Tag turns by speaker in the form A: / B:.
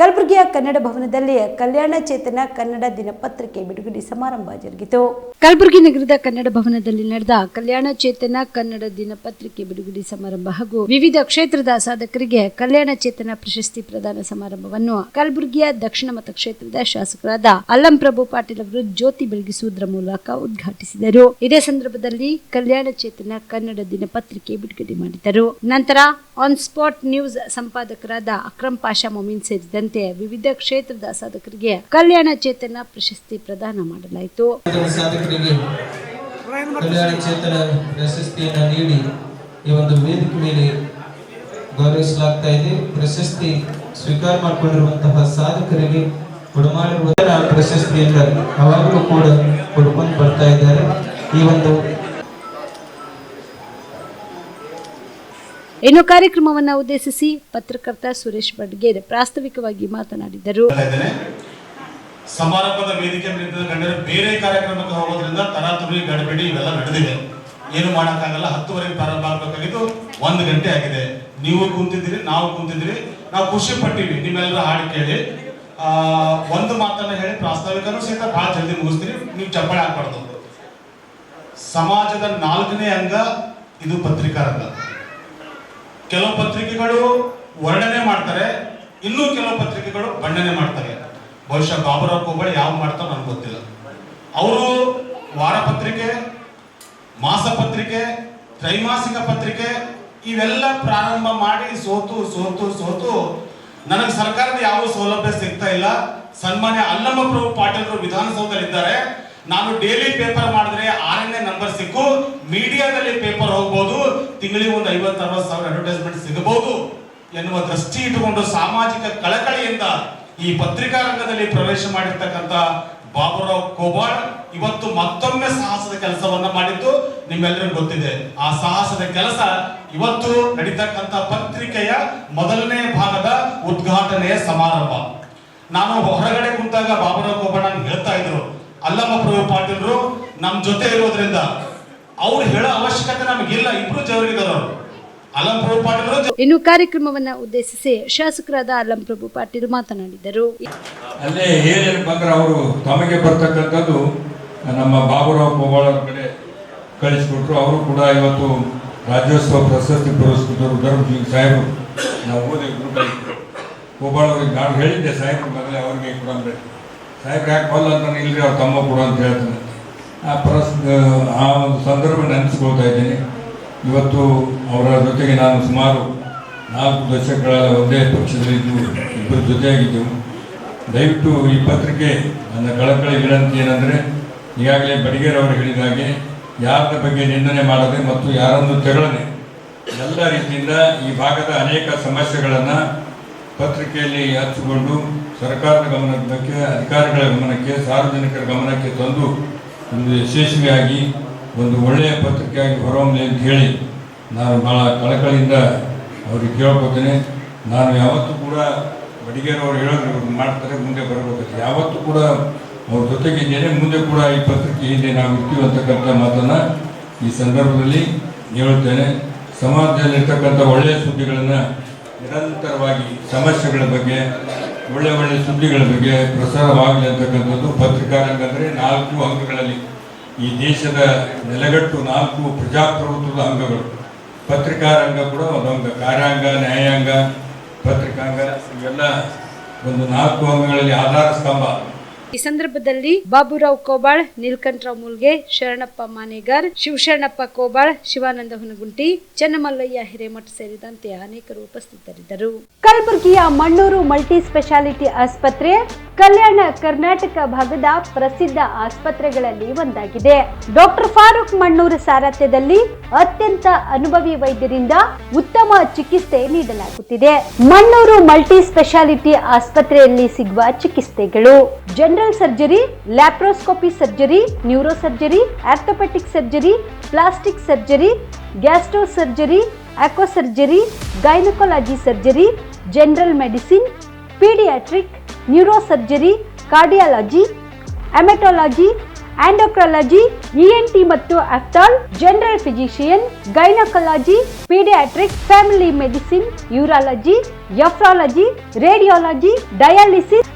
A: ಕಲಬುರಗಿಯ ಕನ್ನಡ ಭವನದಲ್ಲಿ ಕಲ್ಯಾಣ ಚೇತನ ಕನ್ನಡ ದಿನಪತ್ರಿಕೆ ಬಿಡುಗಡೆ ಸಮಾರಂಭ ಜರುಗಿತು. ಕಲಬುರಗಿ ನಗರದ ಕನ್ನಡ ಭವನದಲ್ಲಿ ನಡೆದ ಕಲ್ಯಾಣ ಚೇತನ ಕನ್ನಡ ದಿನಪತ್ರಿಕೆ ಬಿಡುಗಡೆ ಸಮಾರಂಭ ಹಾಗೂ ವಿವಿಧ ಕ್ಷೇತ್ರದ ಸಾಧಕರಿಗೆ ಕಲ್ಯಾಣ ಚೇತನ ಪ್ರಶಸ್ತಿ ಪ್ರದಾನ ಸಮಾರಂಭವನ್ನು ಕಲಬುರಗಿಯ ದಕ್ಷಿಣ ಮತಕ್ಷೇತ್ರದ ಶಾಸಕರಾದ ಅಲ್ಲಂ ಪ್ರಭು ಪಾಟೀಲ್ ಅವರು ಜ್ಯೋತಿ ಬೆಳಗಿಸುವುದರ ಮೂಲಕ ಉದ್ಘಾಟಿಸಿದರು. ಇದೇ ಸಂದರ್ಭದಲ್ಲಿ ಕಲ್ಯಾಣ ಚೇತನ ಕನ್ನಡ ದಿನಪತ್ರಿಕೆ ಬಿಡುಗಡೆ ಮಾಡಿದರು. ನಂತರ ಆನ್ ಸ್ಪಾಟ್ ನ್ಯೂಸ್ ಸಂಪಾದಕರಾದ ಅಕ್ರಮ್ ಪಾಷಾ ಮೊಮಿನ್ ಸೇರಿದಂತೆ ವಿವಿಧ ಕ್ಷೇತ್ರದ ಸಾಧಕರಿಗೆ ಕಲ್ಯಾಣ ಚೇತನ ಪ್ರಶಸ್ತಿ ಪ್ರದಾನ ಮಾಡಲಾಯಿತು.
B: ಕಲ್ಯಾಣ ಚೇತನ ಪ್ರಶಸ್ತಿಯನ್ನು ನೀಡಿ ಈ ಒಂದು ವೇದಿಕೆ ಮೇಲೆ ಗೌರವಿಸಲಾಗ್ತಾ ಇದೆ. ಪ್ರಶಸ್ತಿ ಸ್ವೀಕಾರ ಮಾಡಿಕೊಂಡಿರುವಂತಹ ಸಾಧಕರಿಗೆ ಕೊಡಮಾಡಿರುವ ಪ್ರಶಸ್ತಿಯಿಂದ ಯಾವಾಗಲೂ ಕೂಡ ಕೊಡ್ಕೊಂಡು ಬರ್ತಾ ಇದ್ದಾರೆ. ಈ ಒಂದು
A: ಇನ್ನು ಕಾರ್ಯಕ್ರಮವನ್ನು ಉದ್ದೇಶಿಸಿ ಪತ್ರಕರ್ತ ಸುರೇಶ್ ಬಡ್ಗೇರ್ ಪ್ರಾಸ್ತಾವಿಕವಾಗಿ ಮಾತನಾಡಿದರು.
C: ಸಮಾರಂಭದ ವೇದಿಕೆ ಗಣ್ಯರು ಬೇರೆ ಕಾರ್ಯಕ್ರಮಕ್ಕೆ ಹೋಗೋದ್ರಿಂದ ತರಾತುರಿ, ಗಡಬಿಡಿ ಇವೆಲ್ಲ ನಡೆದಿದೆ. ಏನು ಮಾಡೋಕ್ಕಾಗಲ್ಲ, ಹತ್ತುವರೆಗೆ ಪ್ರಾರಂಭ ಆಗಬೇಕಾಗಿದ್ದು ಒಂದು ಗಂಟೆ ಆಗಿದೆ. ನೀವು ಕುಂತಿದ್ದೀರಿ, ನಾವು ಕುಂತಿದ್ದೀರಿ. ನಾವು ಖುಷಿ ಪಟ್ಟಿವಿ, ನಿಮ್ಮೆಲ್ಲರ ಹಾಡು ಕೇಳಿ. ಒಂದು ಮಾತನ್ನ ಹೇಳಿ ಪ್ರಾಸ್ತಾವಿಕನೂ ಸಹಿತ ಭಾಳ ಜಲ್ದಿ ಮುಗಿಸ್ತೀರಿ, ನೀವು ಚಪ್ಪಾಳೆ ಹಾಕ್ಬಾರ್ದು. ಸಮಾಜದ ನಾಲ್ಕನೇ ಅಂಗ, ಇದು ಪತ್ರಿಕಾ ರಂಗ ಕೆಲವು ಪತ್ರಿಕೆಗಳು ವರ್ಣನೆ ಮಾಡ್ತಾರೆ, ಇನ್ನೂ ಕೆಲವು ಪತ್ರಿಕೆಗಳು ಬಣ್ಣನೆ ಮಾಡ್ತಾರೆ. ಬಹುಶಃ ಬಾಬುರಾವ್ ಕೋಬಳಿ ಯಾವ ಮಾಡ್ತಾರೋ ನನಗೆ ಗೊತ್ತಿಲ್ಲ. ಅವರು ವಾರಪತ್ರಿಕೆ ಮಾಸಪತ್ರಿಕೆ ತ್ರೈಮಾಸಿಕ ಪತ್ರಿಕೆ, ಇವೆಲ್ಲ ಪ್ರಾರಂಭ ಮಾಡಿ ಸೋತು ಸೋತು ಸೋತು ನನಗೆ ಸರ್ಕಾರದ ಯಾವ ಸೌಲಭ್ಯ ಸಿಗ್ತಾ ಇಲ್ಲ. ಸನ್ಮಾನ್ಯ ಅಲ್ಲಮ್ಮ ಪ್ರಭು ಪಾಟೀಲ್ರು ವಿಧಾನಸೌಧದಲ್ಲಿ ಇದ್ದಾರೆ. ನಾನು ಡೈಲಿ ಪೇಪರ್ ಮಾಡಿದ್ರೆ ಆರನೇ ನಂಬರ್ ಸಿಕ್ಕು, ಮೀಡಿಯಾದಲ್ಲಿ ಪೇಪರ್ ಹೋಗ್ಬೋದು. ತಿಂಗಳಿಗೆ ಒಂದು ಐವತ್ತು ಅರವತ್ತು ಸಾವಿರ ಅಡ್ವರ್ಟೈಸ್ಮೆಂಟ್ ಸಿಗಬಹುದು ಎನ್ನುವ ದೃಷ್ಟಿ ಇಟ್ಟುಕೊಂಡು ಸಾಮಾಜಿಕ ಕಳಕಳಿಯಿಂದ ಈ ಪತ್ರಿಕಾ ರಂಗದಲ್ಲಿ ಪ್ರವೇಶ ಮಾಡಿರ್ತಕ್ಕಂಥ ಬಾಬುರಾವ್ ಕೋಬಾಳ್ ಇವತ್ತು ಮತ್ತೊಮ್ಮೆ ಸಾಹಸದ ಕೆಲಸವನ್ನ ಮಾಡಿದ್ದು ನಿಮ್ಮೆಲ್ಲರಿಗೂ ಗೊತ್ತಿದೆ. ಆ ಸಾಹಸದ ಕೆಲಸ ಇವತ್ತು ನಡೀತಕ್ಕಂಥ ಪತ್ರಿಕೆಯ ಮೊದಲನೇ ಭಾಗದ ಉದ್ಘಾಟನೆಯ ಸಮಾರಂಭ. ನಾನು ಹೊರಗಡೆ ಕುಂತಾಗ ಬಾಬುರಾವ್ ಕೋಬಾಳ್ ಹೇಳ್ತಾ ಇದ್ರು, ಅಲ್ಲಮ್ಮ ಪ್ರಭು ಪಾಟೀಲ್ರು, ನಮ್ ಜೊತೆ ಇರೋದ್ರಿಂದ ಅವ್ರು ಹೇಳೋ ಅವಶ್ಯಕತೆ ನಮಗಿಲ್ಲ ಇಬ್ರು ಜವರಿದ್ದಾರೆ
A: ಇನ್ನು ಕಾರ್ಯಕ್ರಮವನ್ನು ಉದ್ದೇಶಿಸಿ ಶಾಸಕರಾದ ಅಲ್ಲಂ ಪ್ರಭು ಪಾಟೀಲ್ ಮಾತನಾಡಿದರು.
D: ಅಲ್ಲೇ ಏನೇನಪ್ಪ ಅಂದ್ರೆ ಅವರು ತಮಗೆ ಬರ್ತಕ್ಕಂಥದ್ದು ನಮ್ಮ ಬಾಬುರಾವ್ ಕೋಬಾಳ ಅವ್ರ ಕಡೆ ಕಳಿಸ್ಕೊಟ್ರು ಅವರು ಕೂಡ ಇವತ್ತು ರಾಜ್ಯೋತ್ಸವ ಪ್ರಶಸ್ತಿ ಪುರಸ್ಕೃತರು ಧರ್ಮಸಿಂಗ್ ಸಾಹೇಬರು. ನಾವು ಓದಿ ಗುರುಗಳು ಅವ್ರಿಗೆ ನಾನು ಹೇಳಿದ್ದೆ ಸಾಹೇಬ್ರು ಮೊದಲೇ ಅವ್ರಿಗೆ ಕೊಡಂದ್ರೆ. ಸಾಹೇಬ್ರು ಯಾಕೆ ಬಲ್ಲ ಅಂತ ಇಲ್ಲರಿ ಅವ್ರ ತಮ್ಮ ಕೂಡ ಅಂತ ಹೇಳ್ತಾನೆ. ಆ ಪ್ರಸ್, ಆ ಒಂದು ಸಂದರ್ಭ ನೆನೆಸ್ಕೊಳ್ತಾ ಇದ್ದೀನಿ. ಇವತ್ತು ಅವರ ಜೊತೆಗೆ ನಾನು ಸುಮಾರು ನಾಲ್ಕು ದಶಕಗಳ ಒಂದೇ ಪಕ್ಷದಲ್ಲಿ ಇಬ್ಬರು ಜೊತೆಯಾಗಿದ್ದೆವು ದಯವಿಟ್ಟು ಈ ಪತ್ರಿಕೆ ನನ್ನ ಕಳಕಳಿ ವಿನಂತಿ ಏನಂದರೆ, ಈಗಾಗಲೇ ಬಡಿಗೇರ್ ಅವರು ಹೇಳಿದ ಹಾಗೆ ಯಾರದ ಬಗ್ಗೆ ನಿಂದನೆ ಮಾಡದೆ ಮತ್ತು ಯಾರನ್ನು ತೆರಳದೆ ಎಲ್ಲ ರೀತಿಯಿಂದ ಈ ಭಾಗದ ಅನೇಕ ಸಮಸ್ಯೆಗಳನ್ನು ಪತ್ರಿಕೆಯಲ್ಲಿ ಹಚ್ಚಿಕೊಂಡು ಸರ್ಕಾರದ ಗಮನಕ್ಕೆ, ಅಧಿಕಾರಿಗಳ ಗಮನಕ್ಕೆ, ಸಾರ್ವಜನಿಕರ ಗಮನಕ್ಕೆ ತಂದು ಒಂದು ಯಶಸ್ವಿಯಾಗಿ, ಒಂದು ಒಳ್ಳೆಯ ಪತ್ರಿಕೆಯಾಗಿ ಹೊರಹೊಮ್ಮಲಿ ಅಂತ ಹೇಳಿ ನಾನು ಭಾಳ ಕಳಕಳಿಯಿಂದ ಅವ್ರಿಗೆ ಕೇಳ್ಕೊತೇನೆ. ನಾನು ಯಾವತ್ತೂ ಕೂಡ ಬಡಿಗೇರವ್ರು ಹೇಳಿದ್ರು ಇವ್ರು ಮಾಡ್ತಾರೆ, ಮುಂದೆ ಬರಬೇಕು ಯಾವತ್ತೂ ಕೂಡ ಅವ್ರ ಜೊತೆಗಿದ್ದೇನೆ ಮುಂದೆ ಕೂಡ ಈ ಪತ್ರಿಕೆ ಹಿಂದೆ ನಾವು ಇರ್ತೀವಿ ಅಂತಕ್ಕಂಥ ಮಾತನ್ನು ಈ ಸಂದರ್ಭದಲ್ಲಿ ಹೇಳುತ್ತೇನೆ ಸಮಾಜದಲ್ಲಿರ್ತಕ್ಕಂಥ ಒಳ್ಳೆಯ ಸುದ್ದಿಗಳನ್ನು ನಿರಂತರವಾಗಿ, ಸಮಸ್ಯೆಗಳ ಬಗ್ಗೆ ಒಳ್ಳೆ ಒಳ್ಳೆ ಸುದ್ದಿಗಳ ಬಗ್ಗೆ ಪ್ರಸಾರವಾಗಲಿ ಅಂತಕ್ಕಂಥದ್ದು ಪತ್ರಿಕಾ ರಂಗ ಅಂದರೆ ನಾಲ್ಕು ಅಂಗಗಳಲ್ಲಿ. ಈ ದೇಶದ ನೆಲೆಗಟ್ಟು ನಾಲ್ಕು ಪ್ರಜಾಪ್ರಭುತ್ವದ ಅಂಗಗಳು. ಪತ್ರಿಕಾ ರಂಗ ಕೂಡ ಒಂದು ಕಾರ್ಯಾಂಗ, ನ್ಯಾಯಾಂಗ, ಪತ್ರಿಕಾಂಗ, ಇವೆಲ್ಲ ಒಂದು ನಾಲ್ಕು ಅಂಗಗಳಲ್ಲಿ ಆಧಾರ ಸ್ತಂಭ
A: ಈ ಸಂದರ್ಭದಲ್ಲಿ ಬಾಬುರಾವ್ ಕೋಬಾಳ್, ನೀಲ್ಕಂಠರಾವ್ ಮುಲ್ಗೆ, ಶರಣಪ್ಪ ಮಾನೇಗಾರ್, ಶಿವಶರಣಪ್ಪ ಕೋಬಾಳ್, ಶಿವಾನಂದ ಹುನಗುಂಟಿ, ಚೆನ್ನಮಲ್ಲಯ್ಯ ಹಿರೇಮಠ ಸೇರಿದಂತೆ ಅನೇಕರು ಉಪಸ್ಥಿತರಿದ್ದರು. ಕಲಬುರಗಿಯ ಮಣ್ಣೂರು ಮಲ್ಟಿ ಸ್ಪೆಷಾಲಿಟಿ ಆಸ್ಪತ್ರೆ, ಕಲ್ಯಾಣ ಕರ್ನಾಟಕ ಭಾಗದ ಪ್ರಸಿದ್ಧ ಆಸ್ಪತ್ರೆಗಳಲ್ಲಿ ಒಂದಾಗಿದೆ ಡಾಕ್ಟರ್ ಫಾರೂಕ್ ಮಣ್ಣೂರು ಸಾರಥ್ಯದಲ್ಲಿ ಅತ್ಯಂತ ಅನುಭವಿ ವೈದ್ಯರಿಂದ ಉತ್ತಮ ಚಿಕಿತ್ಸೆ ನೀಡಲಾಗುತ್ತಿದೆ. ಮಣ್ಣೂರು ಮಲ್ಟಿ ಸ್ಪೆಷಾಲಿಟಿ ಆಸ್ಪತ್ರೆಯಲ್ಲಿ ಸಿಗುವ ಚಿಕಿತ್ಸೆಗಳು general surgery laparoscopy surgery neuro surgery orthopaedic surgery plastic surgery gastro surgery aqua surgery gynaecology surgery general medicine paediatric neuro surgery cardiology haematology endocrinology ENT ಮತ್ತು ophthal general physician gynaecology paediatric family medicine urology nephrology radiology dialysis